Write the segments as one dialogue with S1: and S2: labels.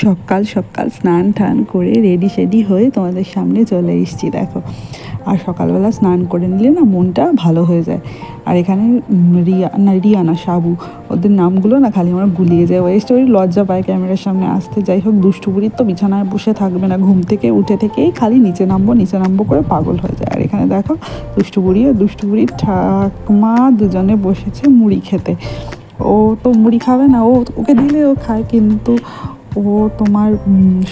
S1: সকাল সকাল স্নান টান করে রেডি সেডি হয়ে তোমাদের সামনে চলে এসেছি, দেখো। আর সকালবেলা স্নান করে নিলে না মনটা ভালো হয়ে যায়। আর এখানে রিয়া, না রিয়া না সাবু, ওদের নামগুলো না খালি আমার গুলিয়ে যায় ওই লজ্জা পায় ক্যামেরার সামনে আসতে। যাই হোক দুষ্টুপুরির তো বিছানায় বসে থাকবে না। ঘুম থেকে উঠে থেকেই খালি নিচে নামবো নিচে নামবো করে পাগল হয়ে যায়। আর এখানে দেখো দুষ্টুপুরি আর দুষ্টুপুরির ঠাকমা দুজনে বসেছে মুড়ি খেতে। ও তো মুড়ি খাবে না, ও ওকে দিলে ও খায়, কিন্তু ও তোমার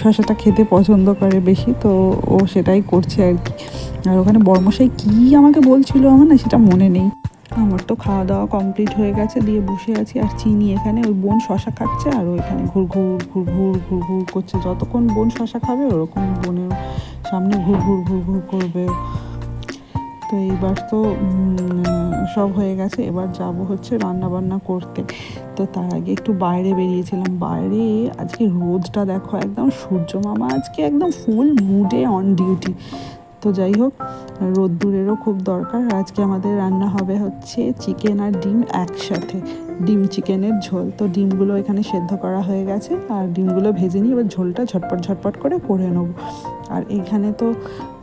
S1: শসাটা খেতে পছন্দ করে বেশি, তো ও সেটাই করছে আর কি। আর ওখানে বর্মশাই কী আমাকে বলছিল আমার না সেটা মনে নেই। আমার তো খাওয়া দাওয়া কমপ্লিট হয়ে গেছে, দিয়ে বসে আছি। আর চিনি এখানে, ওই বোন শশা খাচ্ছে আর ও এখানে ঘুর ঘুর ঘুর ঘুর ঘুর ঘুর করছে। যতক্ষণ বোন শশা খাবে, ওরকম বোনের সামনে ঘুর ঘুর ঘুর ঘুর করবে। তো এইবার তো সব হয়ে গেছে। এবার যাব হচ্ছে রান্না বান্না করতে। তো তার আগে একটু বাইরে বেরিয়েছিলাম। বাইরে আজকে রোদটা দেখো, একদম সূর্য মামা আজকে একদম ফুল মুডে অন ডিউটি তো যাই হোক রোদ্দুরেরও খুব দরকার। আজকে আমাদের রান্না হবে হচ্ছে চিকেন আর ডিম একসাথে। ডিম চিকেনের ঝোল। তো ডিমগুলো এখানে সেদ্ধ করা হয়ে গেছে। আর ডিমগুলো ভেজে নিয়ে এবার ঝোলটা ঝটপট ঝটপট করে করে নেব। আর এখানে তো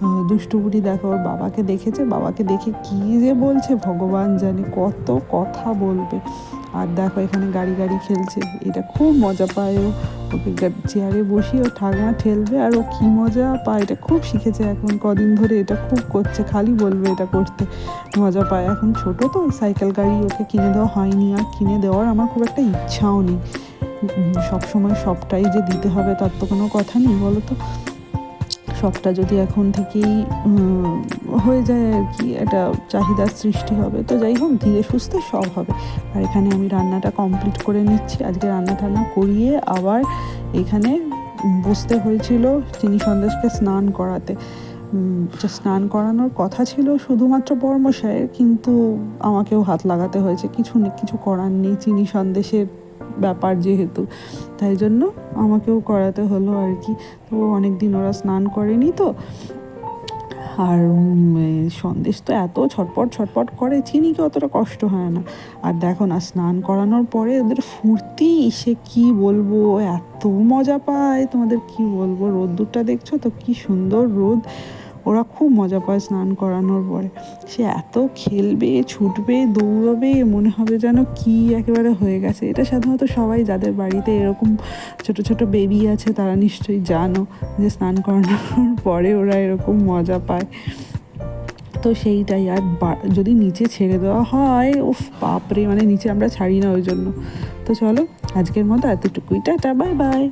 S1: আহ, দুষ্টুবুড়ি দেখো ওর বাবাকে দেখেছে। বাবাকে দেখে কী যে বলছে ভগবান জানে। কত কথা বলবে। আর দেখো এখানে গাড়ি গাড়ি খেলছে। এটা খুব মজা পায় ও। ওকে চেয়ারে বসিয়ে ও ঠাকমা ঠেলবে আর ও কী মজা পায়। এটা খুব শিখেছে এখন কদিন ধরে। এটা খুব করছে, খালি বলবে এটা করতে। মজা পায়। এখন ছোট তো সাইকেল গাড়ি ওকে কিনে দেওয়া হয়নি আর কিনে দেওয়ার আমার খুব একটা ইচ্ছাও নেই। সব সময় সবটাই যে দিতে হবে তার তো কোনো কথা নেই, বলো তো? সবটা যদি এখন থেকেই হয়ে যায় আর কি একটা চাহিদার সৃষ্টি হবে। তো যাই হোক, ধীরে সুস্থে সব হবে। আর এখানে আমি রান্নাটা কমপ্লিট করে নিচ্ছি। আজকে রান্না টান্না করিয়ে আবার এখানে বসতে হয়েছিল চিনি সন্দেশকে স্নান করাতে। স্নান করানোর কথা ছিল শুধুমাত্র বর্মশায়ের, কিন্তু আমাকেও হাত লাগাতে হয়েছে। কিছু কিছু করার নেই। চিনি সন্দেশের ব্যাপার যেহেতু। তাই জন্য আমাকেও করাতে হলো আর কি। তো অনেক দিন ওরা স্নান করেনি তো। আর সন্দেশ তো এত ছটপট ছটপট করে চিনিকে অতটা কষ্ট হয় না। আর দেখো না, স্নান করানোর পরে ওদের ফুর্তি, সে কি বলব, এত মজা পায়। তোমাদের কি বলব? রোদ্দুরটা দেখছ তো, কি সুন্দর রোদ। ওরা খুব মজা পায় স্নান করানোর পরে। সে এত খেলবে, ছুটবে, দৌড়বে, মনে হবে যেন কি একেবারে হয়ে গেছে। এটা সাধারণত সবাই যাদের বাড়িতে এরকম ছোট ছোট বেবি আছে, তারা নিশ্চয়ই জানো যে স্নান করানোর পরে ওরা এরকম মজা পায়। তো সেইটাই, আর যদি নিচে ছেড়ে দেওয়া হয়, উফ, বাপরে মানে নিচে আমরা ছাড়ি না ওই জন্য। তো চলো, আজকের মতো এতটুকুই। Tata, bye bye.